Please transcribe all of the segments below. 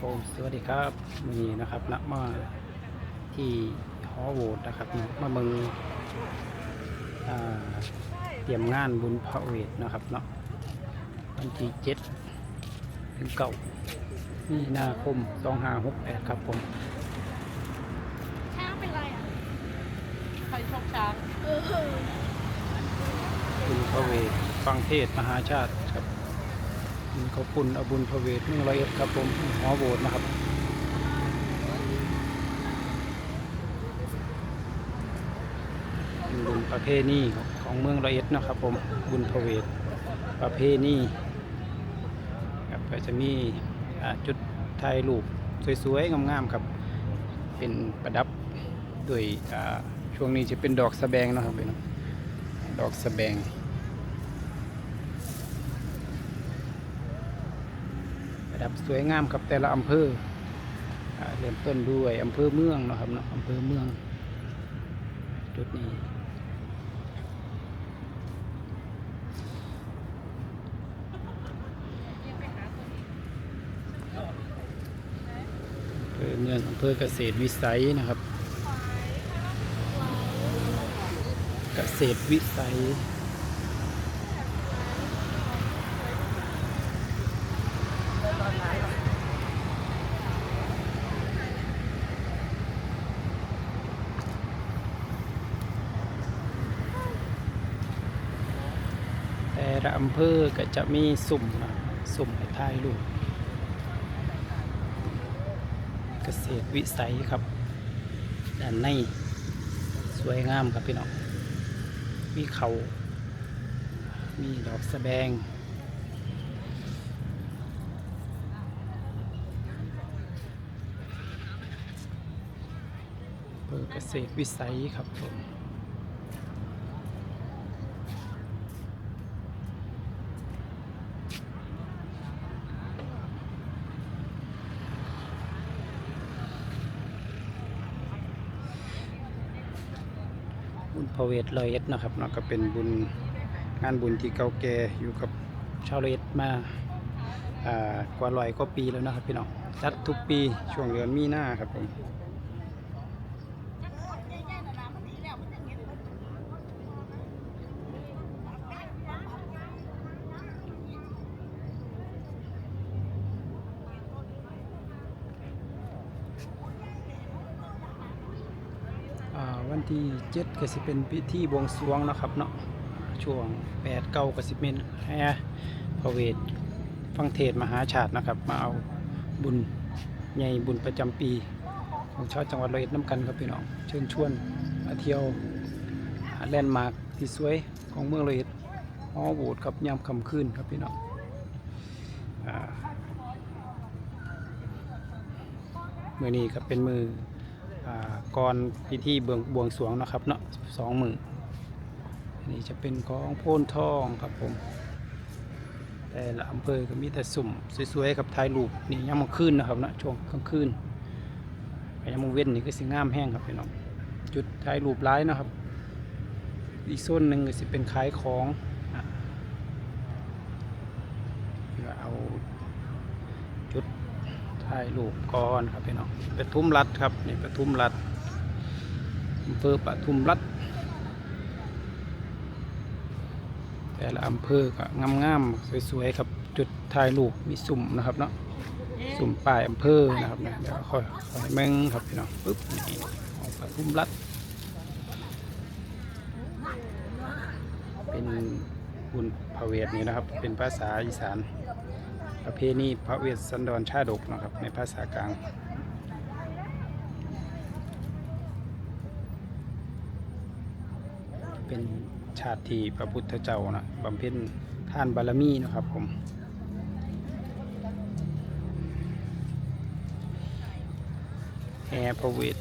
ผมสวัสดีครับวันนี้นะครับนะมาที่หอโหวตนะครับมาเมืองอ่าเตรียมงานบุญพระเวทนะครับเนาะวันที่เจ็ดถึงเก้ามีนาคมสองห้าหกแปดครับผมช้างเป็นไรอะใครชกช้างเออบุญพระเวทฟังเทศน์มหาชาติครับบุญ ขอบคุณอบุญพระเวทเมืองร้อยเอ็ดครับผมหอโหวตนะครับบุญประเพณีของเมืองร้อยเอ็ดนะครับผมบุญพระเวทประเพณีครับก็จะมีจุดถ่ายรูปสวยๆงามๆครับเป็นประดับด้วยช่วงนี้จะเป็นดอกสะแบงนะครับพี่น้องดอกสะแบง ประดับสวยงามครับแต่ละอำเภออเริ่มต้นด้วยอำเภอเมืองนะครับเนาะอำเภอเมือง จุดนี้อำเภอเมืองอำเภอเกษตรวิสัยนะครับ เกษตรวิสัย ละอำเภอก็จะมีสุ่มสุ่มให้ถ่ายรูปเกษตรวิสัยครับ ด้านในสวยงามครับพี่น้องมีเขามีดอกสะแบงอำเภอเกษตรวิสัยครับผม บุญพระเวทรอยเอ็ดนะครับเนาะก็เป็นบุญงานบุญที่เก่าแก่อยู่กับชาวรอยเอ็ดมาอ่ากว่าร้อยกว่าปีแล้วนะครับพี่น้องจัดทุกปีช่วงเดือนมีนาครับผม ที่เจ็ดก็สิเป็นพิธีบวงสรวงนะครับเนาะช่วงแปดเก้าก็สิเป็นแห่พระเวทฟังเทศมหาชาตินะครับ มาเอาบุญใหญ่บุญประจำปีของชาวจังหวัดร้อยเอ็ดน้ำกันครับพี่น้องเชิญชวนมาเที่ยวแลนด์มาร์คที่สวยของเมืองร้อยเอ็ดฮอโบดครับยามค่ำคืนครับพี่น้องอ่ามือนี้ก็เป็นมือ ก่อนพิธีเบืองบวงสรวงนะครับเนาะสองมือนนี้จะเป็นของโพนทองครับผม แต่ละอำเภอก็มีแต่สุ่มสวยๆครับถ่ายรูปนี่ยามกลางคืนนะครับเนาะช่วงกลางคืนไปยังมงเว้นนี่ก็สิงามแห้งครับพี่น้องจุดถ่ายรูปร้ายนะครับ อีกโซนหนึ่งก็สิเป็นขายของอะก็เอาจุด ถ่ายรูปก่อนครับพี่น้องปทุมรัฐครับนี่ปทุมรัฐอำเภอปทุมรัฐแต่ละอำเภอก็งามๆสวยๆครับจุดถ่ายรูปมีสุ่มนะครับเนาะสุ่มปลายอำเภอนะครับนะเดี๋ยวค่อยค่อยเมึงครับพี่น้องปึ๊บนี่ของปทุมรัฐเป็นบุญพระเวทนี่นะครับ เป็นภาษาอีสาน ประเพณีพระเวสสันดรชาดกนะครับ ในภาษากลางเป็นชาติที่พระพุทธเจ้านะบำเพ็ญทานบารมีนะครับผมแห่พระเวท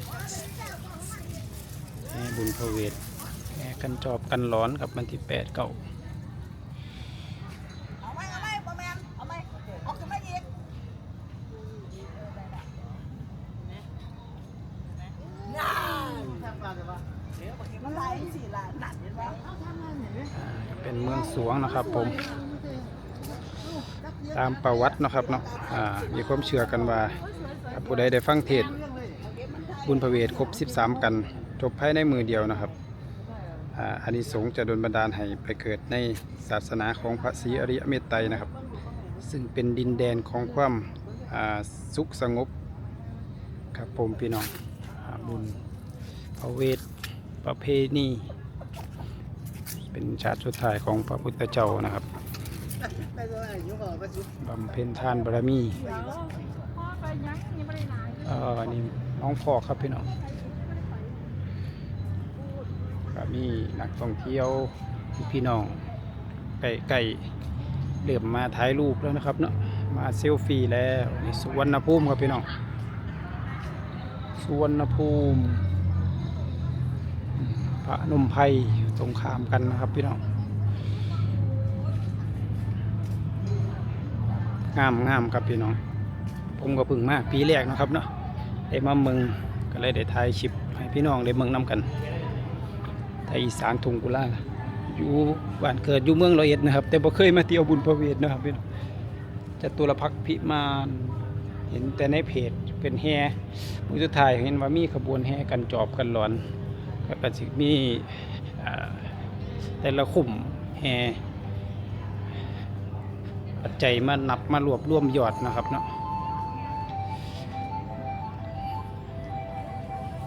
แห่บุญพระเวทแห่กันจอบกันร้อนกับมันที่แปดเก่าไหมเอาไหมบอแมนเอาไหมเอาขึ้นมาอีกน่ามันไหลสี่ล้านหนักเห็นปะ อ่า เป็นเมืองสวงนะครับผม ตามประวัตินะครับเนาะมีความเชื่อกันว่าผู้ใดได้ฟังเทศบุญพระเวทครบ 13 กัน จบภายในมือเดียวนะครับอ่าอานิสงส์จะโดลบันดาลให้ไปเกิดในศาสนาของพระศรีอริยเมตไตรนะครับ ซึ่งเป็นดินแดนของความาสุขสงบครับผมพี่น้องอบุญพระเวทประเพณี เป็นชาติสุดท้ายของพระพุทธเจ้านะครับไปตัวไหนยุ่งเหรอไปสุดบำเพ็ญทานบารมีเอ่อนี่น้องฟอกครับพี่น้องก็มีนักท่องเที่ยวพี่น้องไก่ไก่เริ่มมาถ่ายรูปแล้วนะครับเนาะมาเซลฟี่แล้วนี่สุวรรณภูมิครับพี่น้องสุวรรณภูมิพระนมไพร ตรงข้ามกันนะครับพี่น้องงามงามครับพี่น้อง ผมก็พึ่งมากปีแรกนะครับเนาะได้มาเมืองก็เลยได้ถ่ายคลิปให้พี่น้องได้เมืองนํกันไทยอีสานทุงกุลาอยู่บ้านเกิดอยู่เมืองร้อยเอ็ดนะครับ แต่บ่เคยมาเที่ยวบุญพระเวทนะครับพี่น้องจะตุลพักพิมานเห็นแต่ในเพจเป็นแห่มือสุดท้ายเห็นว่ามีขบวนแห่กันจอบกันหลอนแล้วก็สิมีอ่ แต่ละขุมแห่ปัจจัยมานับมารวบรวมยอดนะครับเนาะ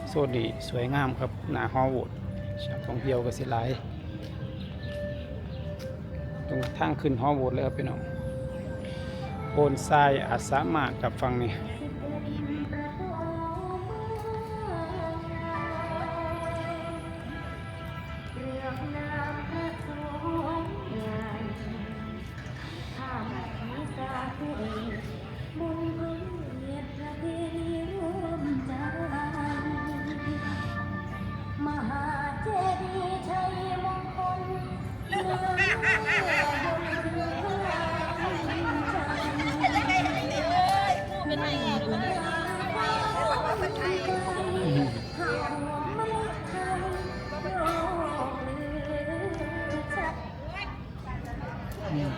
โซนนี้สวยงามครับ หนาฮอวูดชาวท่องเที่ยวก็สิหลาย ตรงทางขึ้นฮอวูดเลยครับพี่น้องโพนทรายอาสามากับฟังนี่ อืมอืม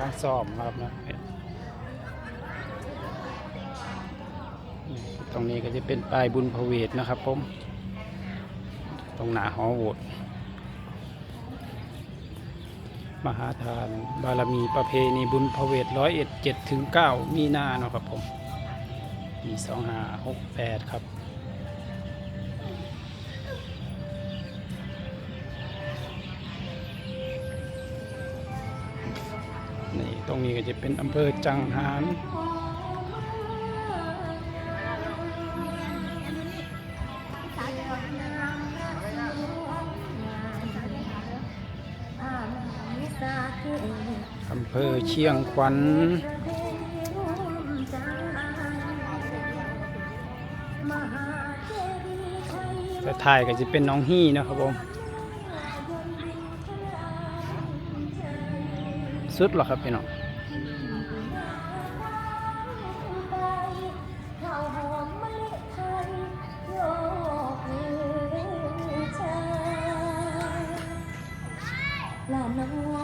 ร้านซ่อมนะครับนะ ตรงนี้ก็จะเป็นป้ายบุญพระเวทนะครับผม ตรงหน้าหอโหวตมหาทาน บารมีประเพณีบุญพระเวทร้อยเอ็ดเจ็ดถึงเก้ามีหน้าเนาะครับผมปีสองห้าหกแปดครับนี่ตรงนี้ก็จะเป็นอำเภอจังหาร อำเภอเชียงขวัญแต่ถ่ายก็จะเป็นน้องฮี่นะครับผมสุดหรอครับพี่น้อง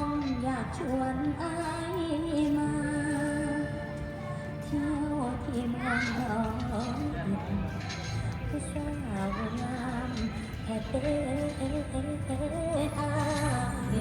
องอยากชวนไอมา เที่ยวที่เมืองทองผู้สาวงามแค่เต้อาย